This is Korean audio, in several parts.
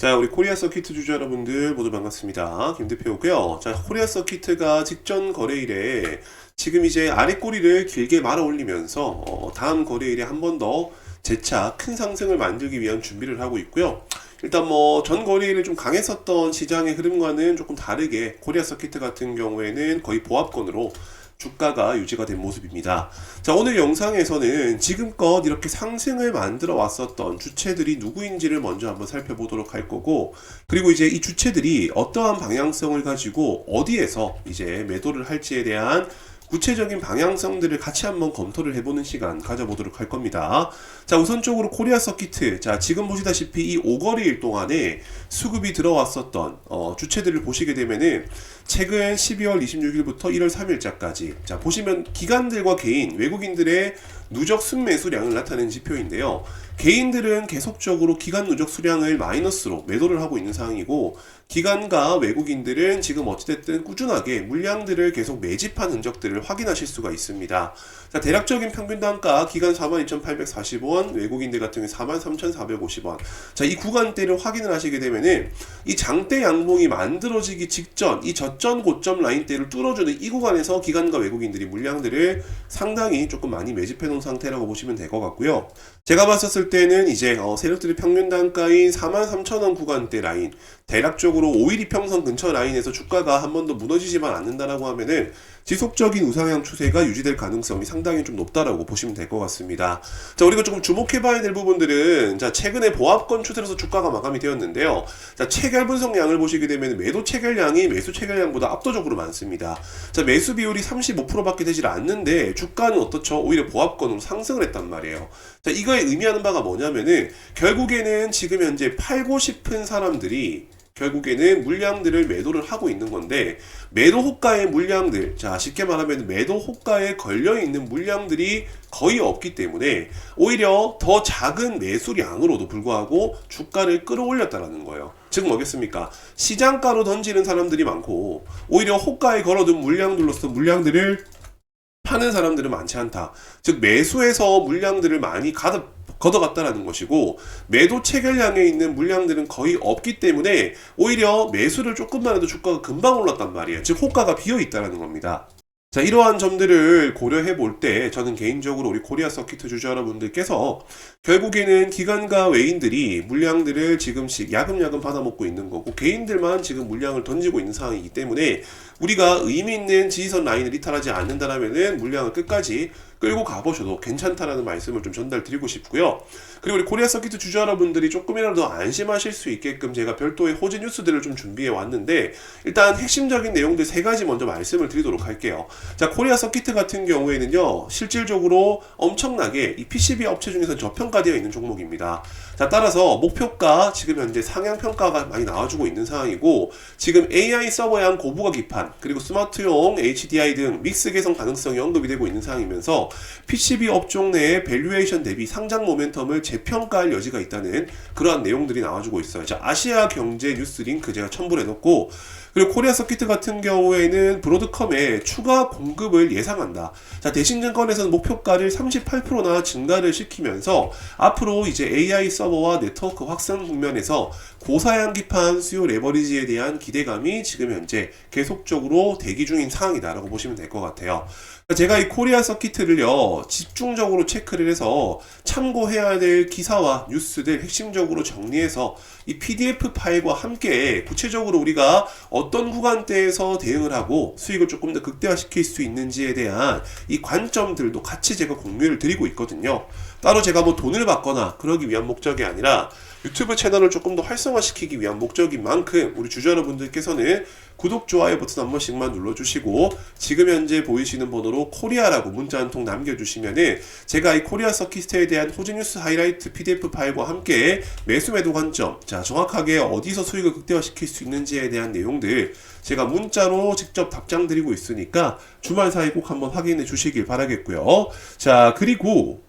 자, 우리 코리아 서키트 주주 여러분들 모두 반갑습니다. 김 대표고요. 자, 코리아 서키트가 직전 거래일에 지금 이제 아래 꼬리를 길게 말아 올리면서 어, 다음 거래일에 한 번 더 재차 큰 상승을 만들기 위한 준비를 하고 있고요. 일단 뭐 전 거래일에 좀 강했었던 시장의 흐름과는 조금 다르게 코리아 서키트 같은 경우에는 거의 보합권으로 주가가 유지가 된 모습입니다. 자, 오늘 영상에서는 지금껏 이렇게 상승을 만들어 왔었던 주체들이 누구인지를 먼저 한번 살펴보도록 할 거고, 그리고 이제 이 주체들이 어떠한 방향성을 가지고 어디에서 이제 매도를 할지에 대한 구체적인 방향성들을 같이 한번 검토를 해보는 시간 가져보도록 할 겁니다. 자, 우선적으로 코리아 서키트. 자, 지금 보시다시피 이 5거리일 동안에 수급이 들어왔었던 어, 주체들을 보시게 되면은 최근 12월 26일부터 1월 3일자까지 자, 보시면 기관들과 개인, 외국인들의 누적 순매수량을 나타내는 지표인데요. 개인들은 계속적으로 기간 누적 수량을 마이너스로 매도를 하고 있는 상황이고 기관과 외국인들은 지금 어찌됐든 꾸준하게 물량들을 계속 매집한 흔적들을 확인하실 수가 있습니다. 자, 대략적인 평균 단가 기간 42,840원, 외국인들 같은 경우 43,450원. 자, 이 구간대를 확인을 하시게 되면은 이 장대 양봉이 만들어지기 직전 이 저점 고점 라인대를 뚫어주는 이 구간에서 기관과 외국인들이 물량들을 상당히 조금 많이 매집해 놓은 상태라고 보시면 될 것 같고요. 제가 봤었을 때는 이제 어, 세력들의 평균 단가인 43,000원 구간대 라인 대략적으로 5일 이평선 근처 라인에서 주가가 한 번 더 무너지지만 않는다라고 하면은 지속적인 우상향 추세가 유지될 가능성이 상당히 좀 높다라고 보시면 될 것 같습니다. 자, 우리가 조금 주목해봐야 될 부분들은 자 최근에 보합권 추세로서 주가가 마감이 되었는데요. 자 체결 분석량을 보시게 되면 매도 체결량이 매수 체결량보다 압도적으로 많습니다. 자 매수 비율이 35%밖에 되질 않는데 주가는 어떻죠? 오히려 보합권으로 상승을 했단 말이에요. 자 이거에 의미하는 바가 뭐냐면은 결국에는 지금 현재 팔고 싶은 사람들이 결국에는 물량들을 매도를 하고 있는 건데 매도 호가의 물량들 자 쉽게 말하면 매도 호가에 걸려 있는 물량들이 거의 없기 때문에 오히려 더 작은 매수량으로도 불구하고 주가를 끌어올렸다라는 거예요. 즉 뭐겠습니까? 시장가로 던지는 사람들이 많고 오히려 호가에 걸어둔 물량들로서 물량들을 파는 사람들은 많지 않다. 즉 매수해서 물량들을 많이 가득 걷어갔다라는 것이고 매도 체결량에 있는 물량들은 거의 없기 때문에 오히려 매수를 조금만 해도 주가가 금방 올랐단 말이에요. 즉 호가가 비어 있다라는 겁니다. 자, 이러한 점들을 고려해 볼 때 저는 개인적으로 우리 코리아 서키트 주주 여러분들께서 결국에는 기관과 외인들이 물량들을 지금씩 야금야금 받아먹고 있는 거고 개인들만 지금 물량을 던지고 있는 상황이기 때문에 우리가 의미 있는 지지선 라인을 이탈하지 않는다라면은 물량을 끝까지 끌고 가보셔도 괜찮다라는 말씀을 좀 전달 드리고 싶고요. 그리고 우리 코리아 서키트 주주 여러분들이 조금이라도 안심하실 수 있게끔 제가 별도의 호재 뉴스들을 좀 준비해 왔는데 일단 핵심적인 내용들 세 가지 먼저 말씀을 드리도록 할게요. 자, 코리아 서키트 같은 경우에는요, 실질적으로 엄청나게 이 PCB 업체 중에서 저평가되어 있는 종목입니다. 자, 따라서 목표가 지금 현재 상향 평가가 많이 나와주고 있는 상황이고, 지금 AI 서버양 고부가 기판, 그리고 스마트용 HDI 등 믹스 개선 가능성이 언급이 되고 있는 상황이면서 PCB 업종 내의 밸류에이션 대비 상장 모멘텀을 재평가할 여지가 있다는 그러한 내용들이 나와주고 있어요. 자, 아시아 경제 뉴스 링크 제가 첨부를 해놓고, 그리고 코리아 서키트 같은 경우에는 브로드컴에 추가 공급을 예상한다. 자, 대신증권에서는 목표가를 38%나 증가를 시키면서 앞으로 이제 AI 서버와 네트워크 확산 국면에서 고사양기판 수요 레버리지에 대한 기대감이 지금 현재 계속적으로 대기 중인 상황이다라고 보시면 될 것 같아요. 제가 이 코리아 서키트를요 집중적으로 체크를 해서 참고해야 될 기사와 뉴스들 핵심적으로 정리해서 이 PDF 파일과 함께 구체적으로 우리가 어떤 구간대에서 대응을 하고 수익을 조금 더 극대화시킬 수 있는지에 대한 이 관점들도 같이 제가 공유를 드리고 있거든요. 따로 제가 뭐 돈을 받거나 그러기 위한 목적이 아니라 유튜브 채널을 조금 더 활성화시키기 위한 목적인 만큼 우리 주주 여러분들께서는 구독, 좋아요 버튼 한 번씩만 눌러주시고 지금 현재 보이시는 번호로 코리아라고 문자 한 통 남겨주시면은 제가 이 코리아 서키스트에 대한 호재 뉴스 하이라이트 PDF 파일과 함께 매수 매도 관점, 자 정확하게 어디서 수익을 극대화시킬 수 있는지에 대한 내용들 제가 문자로 직접 답장 드리고 있으니까 주말 사이 꼭 한번 확인해 주시길 바라겠고요. 자 그리고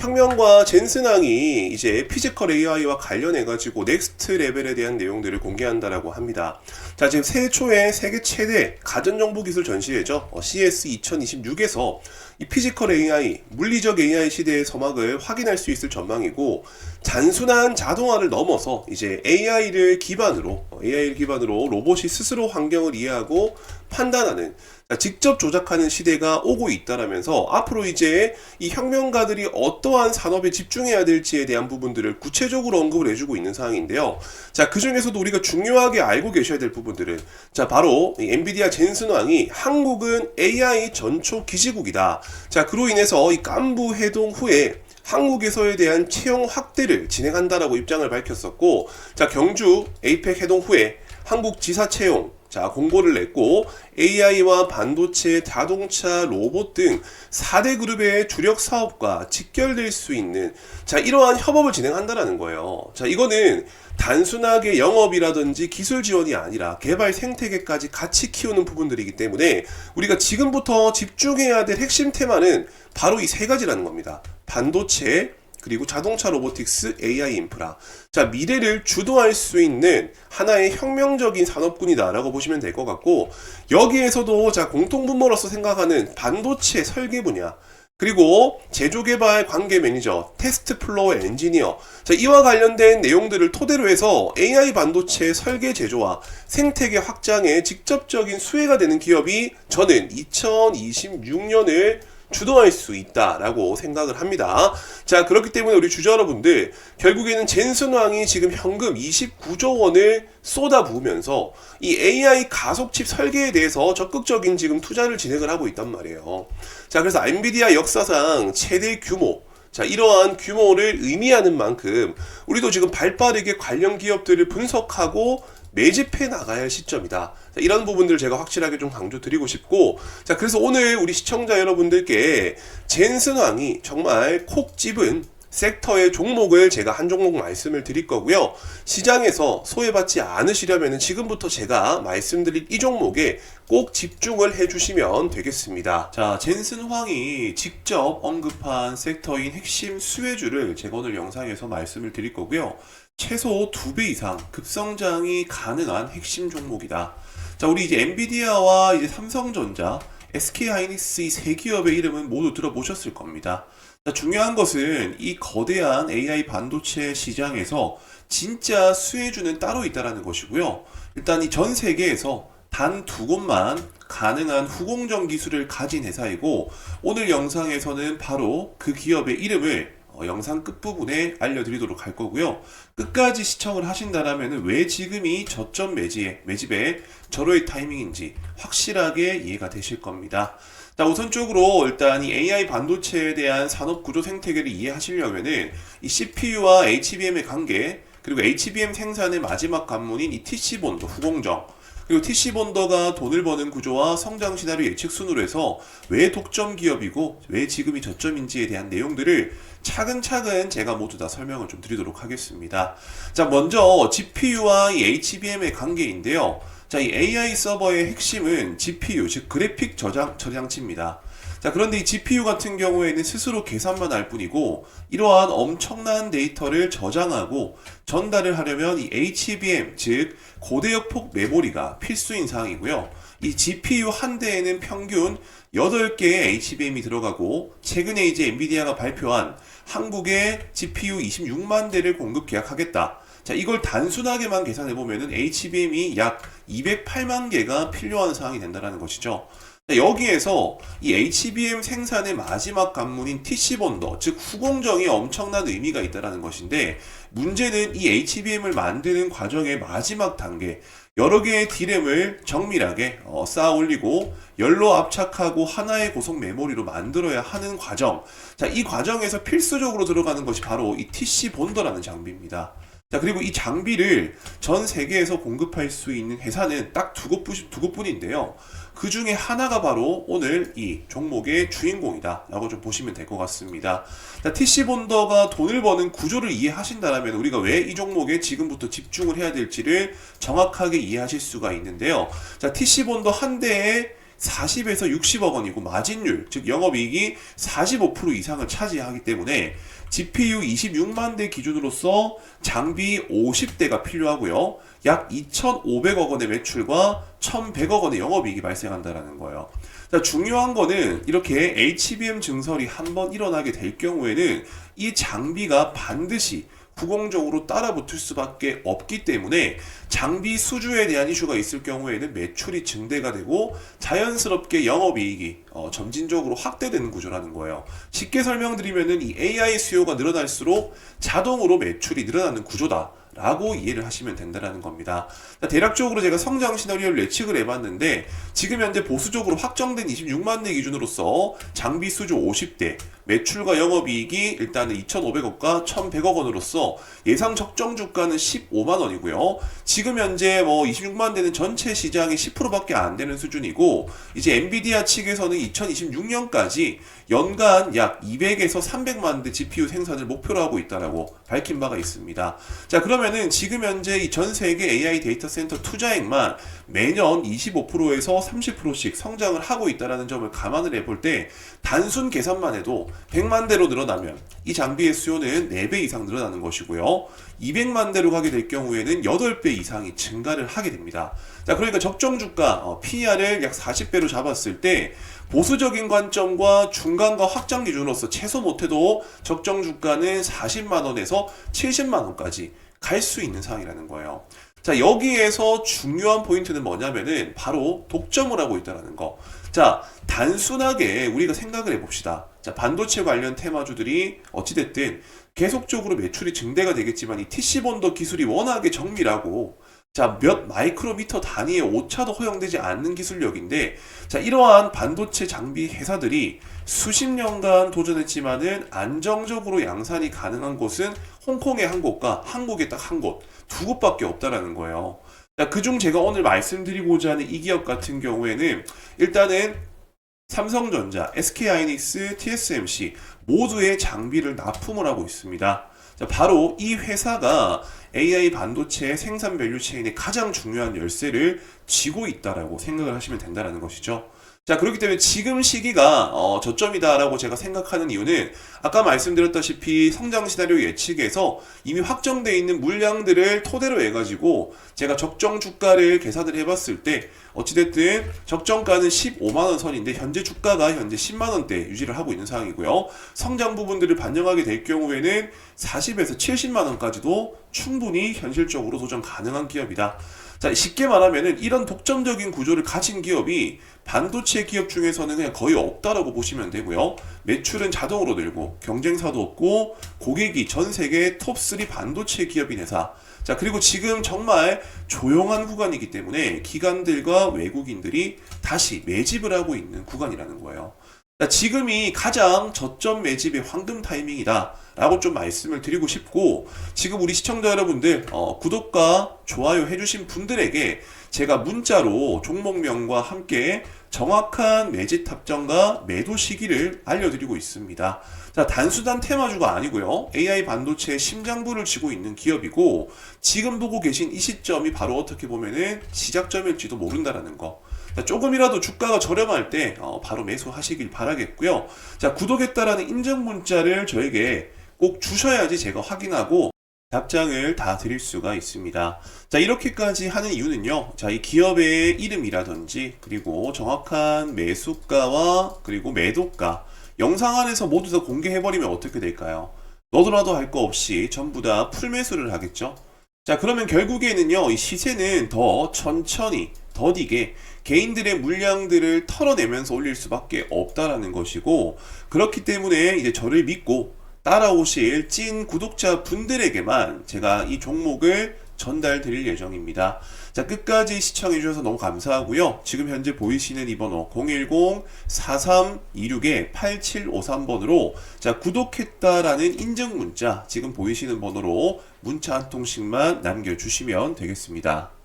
혁명과 젠슨왕이 이제 피지컬 AI와 관련해 가지고 넥스트 레벨에 대한 내용들을 공개한다라고 합니다. 자, 지금 새해 초에 세계 최대 가전정보 기술 전시회죠. 어, CS 2026에서 이 피지컬 AI, 물리적 AI 시대의 서막을 확인할 수 있을 전망이고, 단순한 자동화를 넘어서 이제 AI를 기반으로, AI를 기반으로 로봇이 스스로 환경을 이해하고 판단하는 직접 조작하는 시대가 오고 있다라면서 앞으로 이제 이 혁명가들이 어떠한 산업에 집중해야 될지에 대한 부분들을 구체적으로 언급을 해주고 있는 상황인데요. 자, 그 중에서도 우리가 중요하게 알고 계셔야 될 부분들은 자, 바로 이 엔비디아 젠슨 왕이 한국은 AI 전초 기지국이다. 자, 그로 인해서 이 깐부 해동 후에 한국에서에 대한 채용 확대를 진행한다라고 입장을 밝혔었고, 자, 경주 에이펙 해동 후에 한국 지사 채용, 자, 공고를 냈고 AI와 반도체, 자동차, 로봇 등 4대 그룹의 주력 사업과 직결될 수 있는 자, 이러한 협업을 진행한다라는 거예요. 자, 이거는 단순하게 영업이라든지 기술 지원이 아니라 개발 생태계까지 같이 키우는 부분들이기 때문에 우리가 지금부터 집중해야 될 핵심 테마는 바로 이 세 가지라는 겁니다. 반도체, 그리고 자동차 로보틱스, AI 인프라. 자, 미래를 주도할 수 있는 하나의 혁명적인 산업군이다라고 보시면 될 것 같고, 여기에서도 자, 공통분모로서 생각하는 반도체 설계 분야, 그리고 제조개발 관계 매니저, 테스트 플로어 엔지니어. 자, 이와 관련된 내용들을 토대로 해서 AI 반도체 설계 제조와 생태계 확장에 직접적인 수혜가 되는 기업이 저는 2026년을 주도할 수 있다라고 생각을 합니다. 자, 그렇기 때문에 우리 주주 여러분들, 결국에는 젠슨 왕이 지금 현금 29조 원을 쏟아 부으면서 이 AI 가속칩 설계에 대해서 적극적인 지금 투자를 진행을 하고 있단 말이에요. 자, 그래서 엔비디아 역사상 최대 규모, 자, 이러한 규모를 의미하는 만큼 우리도 지금 발 빠르게 관련 기업들을 분석하고 매집해 나가야 할 시점이다. 자, 이런 부분들 제가 확실하게 좀 강조드리고 싶고, 자, 그래서 오늘 우리 시청자 여러분들께 젠슨 왕이 정말 콕 집은 섹터의 종목을 제가 한 종목 말씀을 드릴 거고요. 시장에서 소외받지 않으시려면 지금부터 제가 말씀드릴 이 종목에 꼭 집중을 해주시면 되겠습니다. 자, 젠슨 황이 직접 언급한 섹터인 핵심 수혜주를 제가 오늘 영상에서 말씀을 드릴 거고요. 최소 2배 이상 급성장이 가능한 핵심 종목이다. 자, 우리 이제 엔비디아와 이제 삼성전자, SK 하이닉스 이 세 기업의 이름은 모두 들어보셨을 겁니다. 자, 중요한 것은 이 거대한 AI 반도체 시장에서 진짜 수혜주는 따로 있다라는 것이고요. 일단 이 전 세계에서 단 두 곳만 가능한 후공정 기술을 가진 회사이고 오늘 영상에서는 바로 그 기업의 이름을 어, 영상 끝부분에 알려드리도록 할 거고요. 끝까지 시청을 하신다면 왜 지금이 저점 매집에, 매집에 절호의 타이밍인지 확실하게 이해가 되실 겁니다. 자, 우선적으로 일단 이 AI 반도체에 대한 산업 구조 생태계를 이해하시려면은 이 CPU와 HBM의 관계, 그리고 HBM 생산의 마지막 관문인 이 TC 본도 후공정, 그리고 TC 본더가 돈을 버는 구조와 성장 시나리오 예측 순으로 해서 왜 독점 기업이고 왜 지금이 저점인지에 대한 내용들을 차근차근 제가 모두 다 설명을 좀 드리도록 하겠습니다. 자, 먼저 GPU와 이 HBM의 관계인데요. 자, 이 AI 서버의 핵심은 GPU, 즉 그래픽 저장 저장치입니다. 자, 그런데 이 GPU 같은 경우에는 스스로 계산만 할 뿐이고 이러한 엄청난 데이터를 저장하고 전달을 하려면 이 HBM, 즉 고대역폭 메모리가 필수인 사항이고요. 이 GPU 한 대에는 평균 8개의 HBM이 들어가고 최근에 이제 엔비디아가 발표한 한국에 GPU 26만 대를 공급 계약하겠다. 자, 이걸 단순하게만 계산해 보면은 HBM이 약 208만 개가 필요한 상황이 된다는 것이죠. 자, 여기에서 이 HBM 생산의 마지막 관문인 TC 본더, 즉 후공정이 엄청난 의미가 있다는 것인데 문제는 이 HBM을 만드는 과정의 마지막 단계, 여러 개의 D램을 정밀하게 어, 쌓아 올리고 열로 압착하고 하나의 고속 메모리로 만들어야 하는 과정. 자, 이 과정에서 필수적으로 들어가는 것이 바로 이 TC 본더라는 장비입니다. 자, 그리고 이 장비를 전 세계에서 공급할 수 있는 회사는 딱 두 곳뿐인데요. 그 중에 하나가 바로 오늘 이 종목의 주인공이다. 라고 좀 보시면 될 것 같습니다. 자, TC 본더가 돈을 버는 구조를 이해하신다면 우리가 왜 이 종목에 지금부터 집중을 해야 될지를 정확하게 이해하실 수가 있는데요. 자, TC 본더 한 대에 40에서 60억 원이고 마진율, 즉 영업이익이 45% 이상을 차지하기 때문에 GPU 26만 대 기준으로서 장비 50대가 필요하고요. 약 2,500억 원의 매출과 1,100억 원의 영업이익이 발생한다라는 거예요. 자, 중요한 거는 이렇게 HBM 증설이 한번 일어나게 될 경우에는 이 장비가 반드시 후공적으로 따라붙을 수밖에 없기 때문에 장비 수주에 대한 이슈가 있을 경우에는 매출이 증대가 되고 자연스럽게 영업이익이 어, 점진적으로 확대되는 구조라는 거예요. 쉽게 설명드리면은 이 AI 수요가 늘어날수록 자동으로 매출이 늘어나는 구조다. 라고 이해를 하시면 된다는 겁니다. 자, 대략적으로 제가 성장 시나리오를 예측을 해봤는데 지금 현재 보수적으로 확정된 26만 대 기준으로서 장비 수주 50대, 매출과 영업이익이 일단은 2,500억과 1,100억 원으로서 예상 적정 주가는 15만 원이고요. 지금 현재 뭐 26만 대는 전체 시장의 10%밖에 안 되는 수준이고 이제 엔비디아 측에서는 2026년까지 연간 약 200에서 300만 대 GPU 생산을 목표로 하고 있다라고 밝힌 바가 있습니다. 자, 그러면은 지금 현재 이 전 세계 AI 데이터 센터 투자액만 매년 25%에서 30%씩 성장을 하고 있다라는 점을 감안을 해볼 때 단순 계산만 해도 100만 대로 늘어나면 이 장비의 수요는 4배 이상 늘어나는 것이고요. 200만 대로 가게 될 경우에는 8배 이상이 증가를 하게 됩니다. 자, 그러니까 적정 주가 어, PER을 약 40배로 잡았을 때 보수적인 관점과 중간과 확장 기준으로서 최소 못해도 적정 주가는 40만 원에서 70만 원까지 갈 수 있는 상황이라는 거예요. 자, 여기에서 중요한 포인트는 뭐냐면은 바로 독점을 하고 있다는 거. 자, 단순하게 우리가 생각을 해봅시다. 자, 반도체 관련 테마주들이 어찌됐든 계속적으로 매출이 증대가 되겠지만 이 TC본더 기술이 워낙에 정밀하고 자, 몇 마이크로미터 단위의 오차도 허용되지 않는 기술력인데, 자, 이러한 반도체 장비 회사들이 수십 년간 도전했지만은 안정적으로 양산이 가능한 곳은 홍콩의 한 곳과 한국의 딱 한 곳, 두 곳밖에 없다라는 거예요. 자, 그중 제가 오늘 말씀드리고자 하는 이 기업 같은 경우에는 일단은 삼성전자, SK하이닉스, TSMC 모두의 장비를 납품을 하고 있습니다. 자, 바로 이 회사가 AI 반도체 생산 밸류 체인의 가장 중요한 열쇠를 쥐고 있다라고 생각을 하시면 된다는 것이죠. 자, 그렇기 때문에 지금 시기가 어, 저점이다라고 제가 생각하는 이유는 아까 말씀드렸다시피 성장 시나리오 예측에서 이미 확정되어 있는 물량들을 토대로 해가지고 제가 적정 주가를 계산을 해봤을 때 어찌됐든 적정가는 15만원 선인데 현재 주가가 현재 10만원대 유지를 하고 있는 상황이고요. 성장 부분들을 반영하게 될 경우에는 40에서 70만원까지도 충분히 현실적으로 도전 가능한 기업이다. 자, 쉽게 말하면은 이런 독점적인 구조를 가진 기업이 반도체 기업 중에서는 그냥 거의 없다라고 보시면 되고요. 매출은 자동으로 늘고 경쟁사도 없고 고객이 전 세계 톱3 반도체 기업인 회사. 자, 그리고 지금 정말 조용한 구간이기 때문에 기관들과 외국인들이 다시 매집을 하고 있는 구간이라는 거예요. 자, 지금이 가장 저점 매집의 황금 타이밍이다. 라고 좀 말씀을 드리고 싶고, 지금 우리 시청자 여러분들, 어, 구독과 좋아요 해주신 분들에게 제가 문자로 종목명과 함께 정확한 매집 탑정과 매도 시기를 알려드리고 있습니다. 자, 단순한 테마주가 아니고요. AI 반도체의 심장부를 쥐고 있는 기업이고, 지금 보고 계신 이 시점이 바로 어떻게 보면은 시작점일지도 모른다라는 거. 자, 조금이라도 주가가 저렴할 때 어, 바로 매수하시길 바라겠고요. 자, 구독했다라는 인증 문자를 저에게 꼭 주셔야지 제가 확인하고 답장을 다 드릴 수가 있습니다. 자, 이렇게까지 하는 이유는요. 자, 이 기업의 이름이라든지 그리고 정확한 매수가와 그리고 매도가 영상 안에서 모두 다 공개해버리면 어떻게 될까요? 너도나도 할 거 없이 전부 다 풀매수를 하겠죠? 자, 그러면 결국에는요, 이 시세는 더 천천히, 더디게 개인들의 물량들을 털어내면서 올릴 수밖에 없다라는 것이고, 그렇기 때문에 이제 저를 믿고 따라오실 찐 구독자 분들에게만 제가 이 종목을 전달 드릴 예정입니다. 자, 끝까지 시청해 주셔서 너무 감사하고요. 지금 현재 보이시는 이 번호 010-4326-8753번으로 자, 구독했다라는 인증 문자 지금 보이시는 번호로 문자 한 통씩만 남겨 주시면 되겠습니다.